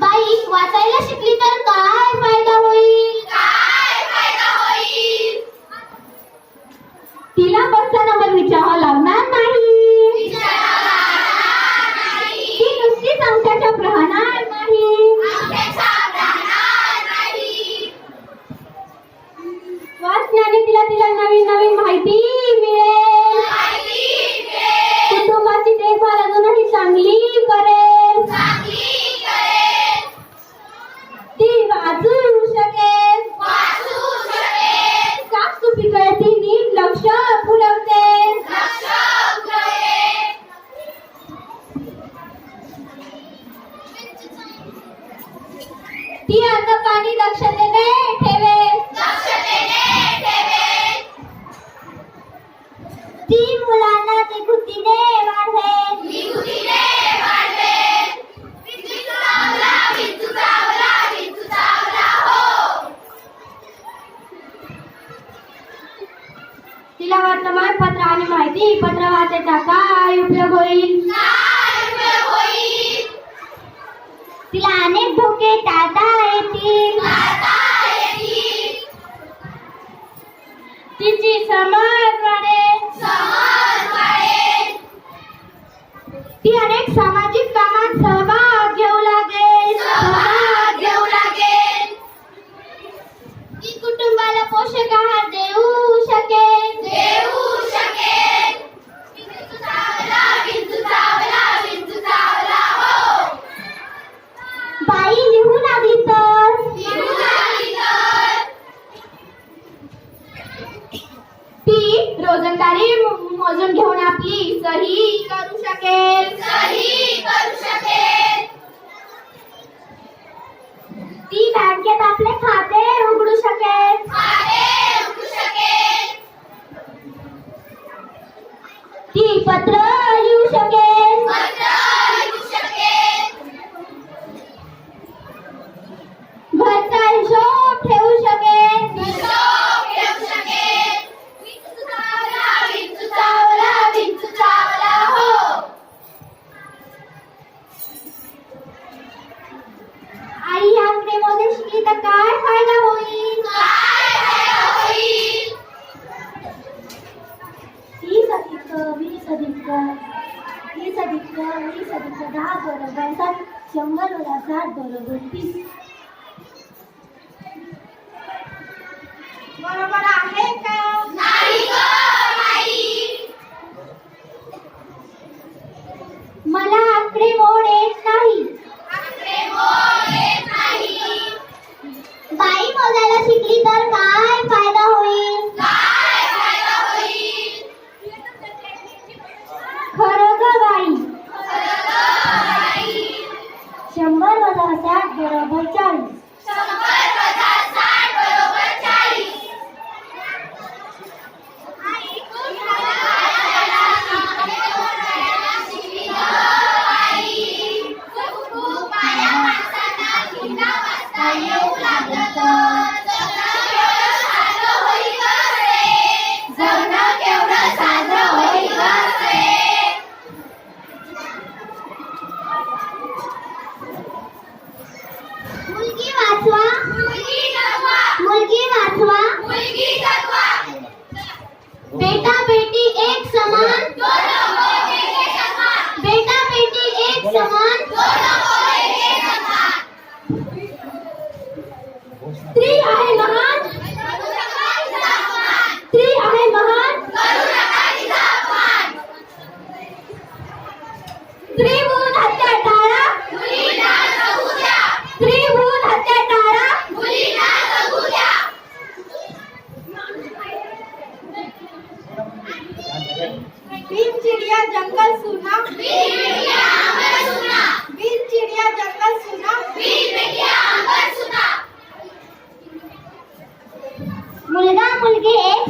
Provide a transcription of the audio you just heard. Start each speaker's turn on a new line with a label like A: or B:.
A: बाई
B: वाचायला शिकली तर काय फायदा होईल? वर्तमान पत्र आणि माहिती पत्र वाचायचा काय उपयोग होईल? तिला अनेक धोके टाळता cuatro. वीस अधिक वीस अधिक दहा बरोबर सात शंभर सात बरोबर तीस बरोबर स्त्री हत्या टाळा
A: मुलींना जगू द्या
B: स्त्री हत्या टाळा
A: मुलींना जगू द्या
B: बिन चिड़िया जंगल सुना।
A: वीर बेटिया आँगन सुना
B: बिन चिड़िया जंगल सुना।
A: वीर बेटिया आँगन सुना
B: मुलगा मुलगी एक